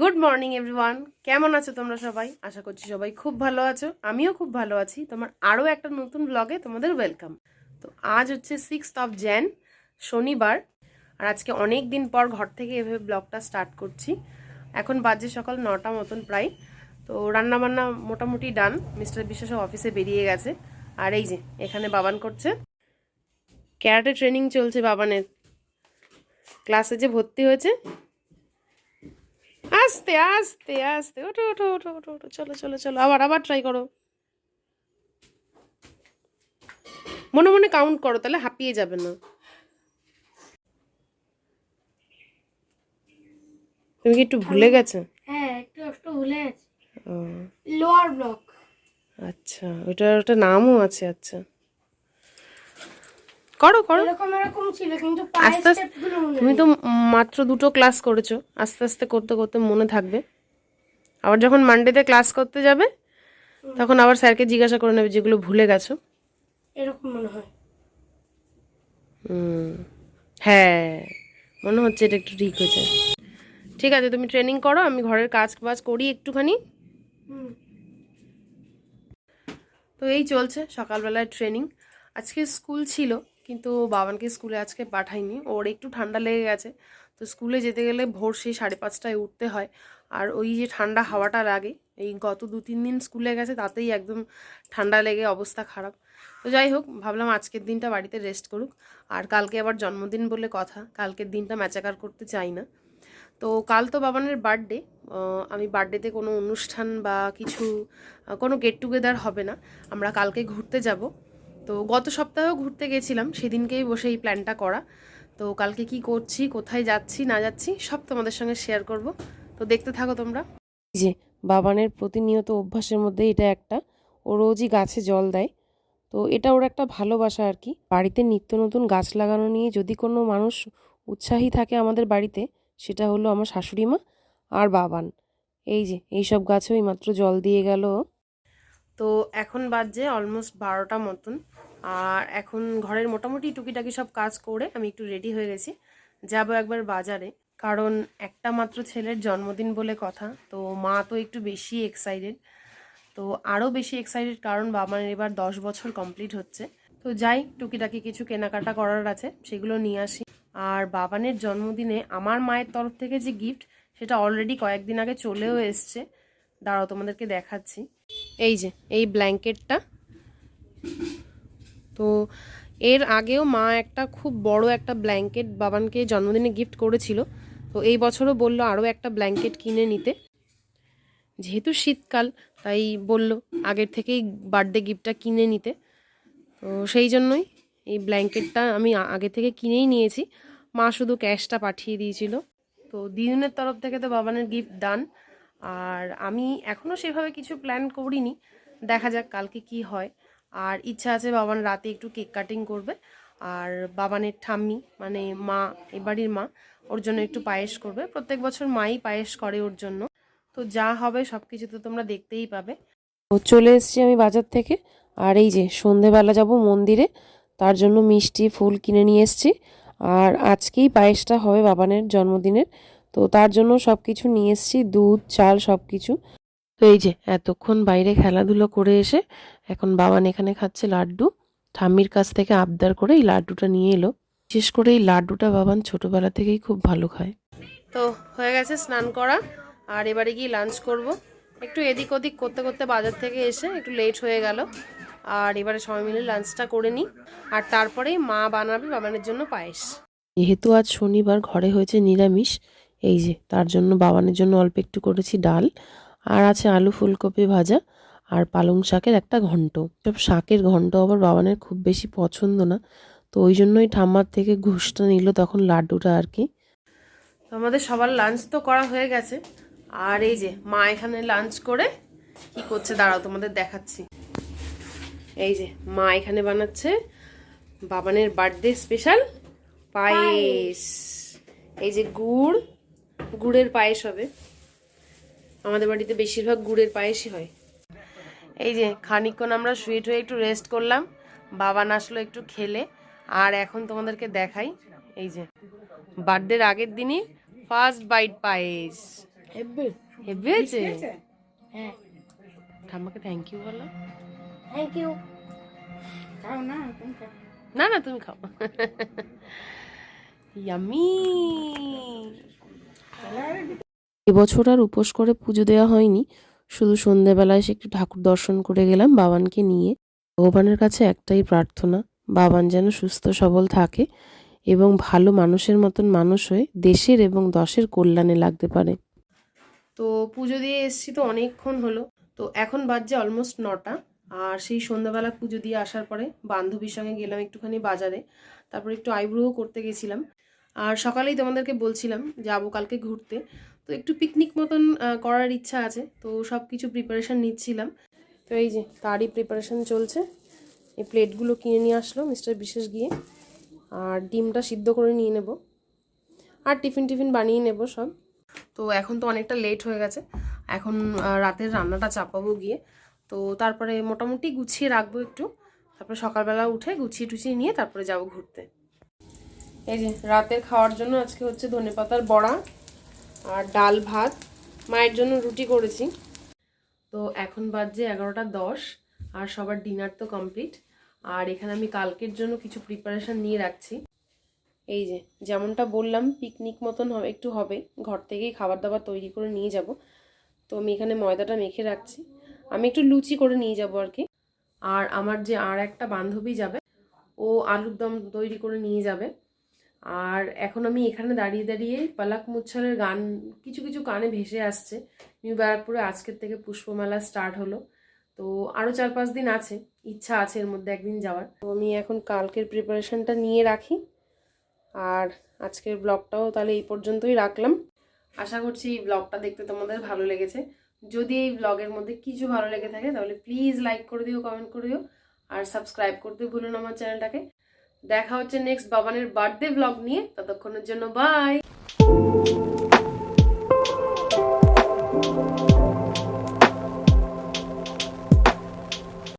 Good morning everyone কেমন আছো তোমরা সবাই? আশা করছি সবাই খুব ভালো আছো। আমিও খুব ভালো আছি। তোমার আরও একটা নতুন ব্লগে তোমাদের ওয়েলকাম তো আজ হচ্ছে সিক্সথ অফ জ্যান শনিবার। আর আজকে অনেক দিন পর ঘর থেকে এভাবে ব্লগটা স্টার্ট করছি। এখন বাজে সকাল নটা মতন প্রায়। তো রান্নাবান্না মোটামুটি ডান মিস্টার বিশ্বাস অফিসে বেরিয়ে গেছে। আর এই যে, এখানে বাবান করছে। ক্যারাটে ট্রেনিং চলছে বাবানের। ক্লাসে যে ভর্তি হয়েছে আস্তে আস্তে আস্তে ওঠো ওঠো ওঠো ওঠো ওঠো চলো চলো চলো আবার আবার ট্রাই করো। মনে মনে কাউন্ট করো তাহলে হাঁপিয়ে যাবে না। তুমি কি একটু ভুলে গেছো? হ্যাঁ একটু একটু ভুলে গেছি। লোয়ার ব্লক আচ্ছা ওটার ওটা নামও আছে আচ্ছা। করো করো। আস্তে আস্তে তুমি তো মাত্র দুটো ক্লাস করেছ। আস্তে আস্তে করতে করতে মনে থাকবে। আবার যখন মানডেতে ক্লাস করতে যাবে তখন আবার স্যারকে জিজ্ঞাসা করে নেবে যেগুলো ভুলে গেছো। এরকম মনে হয়। হ্যাঁ মনে হচ্ছে এটা একটু ঠিক হয়েছে। ঠিক আছে তুমি ট্রেনিং করো আমি ঘরের কাজ বাজ করি একটুখানি। তো এই চলছে সকালবেলায় ট্রেনিং আজকে স্কুল ছিল কিন্তু বাবানকে স্কুলে আজকে পাঠাইনি। ওর একটু ঠান্ডা লেগে গেছে। তো স্কুলে যেতে গেলে ভোর সেই সাড়ে পাঁচটায় উঠতে হয়। আর ওই যে ঠান্ডা হাওয়াটা লাগে এই গত দু তিন দিন স্কুলে গেছে, তাতেই একদম ঠান্ডা লেগে অবস্থা খারাপ। তো যাই হোক, ভাবলাম আজকের দিনটা বাড়িতে রেস্ট করুক। আর কালকে আবার জন্মদিন বলে কথা, কালকের দিনটা ম্যাচাকার করতে চাই না। তো কাল তো বাবানের বার্থডে আমি বার্থডেতে কোনো অনুষ্ঠান বা কিছু কোনো গেট টুগেদার হবে না। আমরা কালকে ঘুরতে যাব। তো গত সপ্তাহেও ঘুরতে গেছিলাম সেদিনকেই বসে এই প্ল্যানটা করা। তো কালকে কি করছি কোথায় যাচ্ছি না যাচ্ছি সব তোমাদের সঙ্গে শেয়ার করব। তো দেখতে থাকো তোমরা। যে বাবানের প্রতিনিয়ত অভ্যাসের মধ্যে এটা একটা। ও রোজই গাছে জল দেয়। তো এটা ওর একটা ভালোবাসা আর কি। বাড়িতে নিত্য নতুন গাছ লাগানো নিয়ে যদি কোনো মানুষ উৎসাহী থাকে আমাদের বাড়িতে সেটা হলো আমার শাশুড়ি মা আর বাবান। এই যে এই সব গাছেও মাত্র জল দিয়ে গেল তো এখন বাজছে অলমোস্ট বারোটা মতন। আর এখন ঘরের মোটামুটি টুকিটাকি সব কাজ করে আমি একটু রেডি হয়ে গেছি। যাব একবার বাজারে। কারণ একটা মাত্র ছেলের জন্মদিন বলে কথা, তো মা তো একটু বেশি এক্সাইটেড তো আরও বেশি এক্সাইটেড কারণ বাবার এবার দশ বছর কমপ্লিট হচ্ছে। তো যাই, টুকিটাকি কিছু কেনাকাটা করার আছে, সেগুলো নিয়ে আসি। আর বাবানের জন্মদিনে আমার মায়ের তরফ থেকে যে গিফট সেটা অলরেডি কয়েকদিন আগে চলেও এসছে। দাঁড়াও তোমাদেরকে দেখাচ্ছি। এই যে, এই ব্ল্যাঙ্কেটটা তো এর আগেও মা একটা খুব বড় একটা ব্ল্যাঙ্কেট বাবানকে জন্মদিনে গিফট করেছিল। তো এই বছরও বলল আরও একটা ব্ল্যাঙ্কেট কিনে নিতে। যেহেতু শীতকাল, তাই বলল আগের থেকেই বার্থডে গিফটটা কিনে নিতে। তো সেই জন্যই এই ব্ল্যাঙ্কেটটা আমি আগে থেকে কিনেই নিয়েছি। মা শুধু ক্যাশটা পাঠিয়ে দিয়েছিল। তো দিদুনের তরফ থেকে তো বাবানের গিফট ডান আর আমি এখনও সেভাবে কিছু প্ল্যান করিনি। দেখা যাক কালকে কি হয়। আর ইচ্ছা আছে বাবান রাতে একটু কেক কাটিং করবে। আর বাবানের ঠাম্মি মানে মা, এ বাড়ির মা, ওর জন্য একটু পায়েস করবে। প্রত্যেক বছর মাই পায়েস করে ওর জন্য। তো যা হবে সব কিছু তো তোমরা দেখতেই পাবে। চলে এসেছি আমি বাজার থেকে। আর এই যে সন্ধেবেলা যাব মন্দিরে, তার জন্য মিষ্টি, ফুল কিনে নিয়ে এসেছি। আর আজকেই পায়েসটা হবে বাবানের জন্মদিনের। তো তার জন্য সব কিছু নিয়ে এসেছি, দুধ, চাল সব কিছু তো এই যে এতক্ষণ বাইরে খেলাধুলো করে এসে এখন বাবান এখানে খাচ্ছে লাড্ডু। ঠাম্মির কাছ থেকে আবদার করে এই লাড্ডুটা নিয়ে এলো। বিশেষ করে এই লাড্ডুটা বাবান ছোটবেলা থেকেই খুব ভালো খায়। তো হয়ে গেছে স্নান করা আর এবারে গিয়ে লাঞ্চ করব। একটু এদিক ওদিক করতে করতে বাজার থেকে এসে একটু লেট হয়ে গেল। আর এবারে সবাই মিলে লাঞ্চটা করে নিই। আর তারপরেই মা বানাবে বাবানের জন্য পায়েস। যেহেতু আজ শনিবার ঘরে হয়েছে নিরামিষ এই যে তার জন্য বাবানের জন্য অল্প একটু করেছি ডাল। আর আছে আলু ফুলকপি ভাজা আর পালং শাকের একটা ঘন্ট। সব শাকের ঘন্ট আবার বাবানের খুব বেশি পছন্দ না তো ওই জন্যই ঠাম্মার থেকে ঘুষটা নিল তখন লাড্ডুটা আর কি। তো আমাদের সবার লাঞ্চ তো করা হয়ে গেছে। আর এই যে মা এখানে লাঞ্চ করে কি করছে দাঁড়াও তোমাদের দেখাচ্ছি। এই যে মা এখানে বানাচ্ছে বাবানের বার্থডে স্পেশাল পায়েস। এই যে গুড় গুড়ের পায়েস হবে। আমাদের বাড়িতে বেশিরভাগ গুড়ের পায়েসই হয়। এই যে খানিকক্ষণ আমরা শুয়ে টুয়ে একটু রেস্ট করলাম। বাবা আসলো একটু খেলে। আর এখন তোমাদেরকে দেখাই এই যে বার্থডের আগের দিনই ফার্স্ট বাইট পায়েস। হেব্বে? হ্যাঁ। ঠাম্মাকে থ্যাংক ইউ বলো। থ্যাংক ইউ না না তুমি খাও। ইয়ামি এবছর আর উপোস করে পুজো দেওয়া হয়নি। শুধু সন্ধেবেলায় এসে একটু ঠাকুর দর্শন করে গেলাম বাবানকে নিয়ে। ভগবানের কাছে একটাই প্রার্থনা, বাবান যেন সুস্থ সবল থাকে এবং ভালো মানুষের মতন মানুষ হয়ে দেশের এবং দশের কল্যাণে লাগতে পারে। তো পুজো দিয়ে এসছি তো অনেকক্ষণ হলো। তো এখন বাজছে অলমোস্ট নটা আর সেই সন্ধ্যাবেলা পুজো দিয়ে আসার পরে বান্ধবীর সঙ্গে গেলাম একটুখানি বাজারে। তারপর একটু আইব্রোও করতে গেছিলাম। আর সকালেই তোমাদেরকে বলছিলাম যাব কালকে ঘুরতে। তো একটু পিকনিক মতন করার ইচ্ছা আছে। তো সব কিছু প্রিপারেশান নিচ্ছিলাম। তো এই যে তারই প্রিপারেশান চলছে। এই প্লেটগুলো কিনে নিয়ে আসলো মিস্টার বিশেষ গিয়ে। আর ডিমটা সিদ্ধ করে নিয়ে নেব। আর টিফিন টিফিন বানিয়ে নেব সব। তো এখন তো অনেকটা লেট হয়ে গেছে। এখন রাতের রান্নাটা চাপাবো গিয়ে। তো তারপরে মোটামুটি গুছিয়ে রাখব একটু। তারপরে সকালবেলা উঠে গুছিয়ে টুছিয়ে নিয়ে তারপরে যাব ঘুরতে। এই যে, রাতের খাওয়ার জন্য আজকে হচ্ছে ধনেপাতার বড়া আর ডাল ভাত। মায়ের জন্য রুটি করেছি। তো এখন বাজছে এগারোটা দশ আর সবার ডিনার তো কমপ্লিট। আর এখানে আমি কালকের জন্য কিছু প্রিপারেশন নিয়ে রাখছি। এই যে, যেমনটা বললাম পিকনিক মতন হবে, একটু হবে। ঘর থেকেই খাবার দাবার তৈরি করে নিয়ে যাব। তো আমি এখানে ময়দাটা মেখে রাখছি। আমি একটু লুচি করে নিয়ে যাব আর কি। আর আমার যে আর একটা বান্ধবী যাবে, ও আলুর দম তৈরি করে নিয়ে যাবে। আর এখন আমি এখানে দাঁড়িয়ে দাঁড়িয়ে পালাক মুচ্ছারের গান, কিছু কিছু কানে ভেসে আসছে। নিউ ব্যারাকপুরে আজকের থেকে পুষ্পমেলা স্টার্ট হলো। তো আরও চার পাঁচ দিন আছে, ইচ্ছা আছে এর মধ্যে একদিন যাওয়ার। তো আমি এখন কালকের প্রিপারেশনটা নিয়ে রাখি। আর আজকের ব্লগটাও তাহলে এই পর্যন্তই রাখলাম। আশা করছি এই ব্লগটা দেখতে তোমাদের ভালো লেগেছে। যদি এই ব্লগের মধ্যে কিছু ভালো লেগে থাকে তাহলে প্লিজ লাইক করে দিও কমেন্ট করে দিও। আর সাবস্ক্রাইব করতে ভুলো না আমার চ্যানেলটাকে দেখা হচ্ছে নেক্সট বাবানের বার্থডে ব্লগ নিয়ে ততক্ষণের জন্য বাই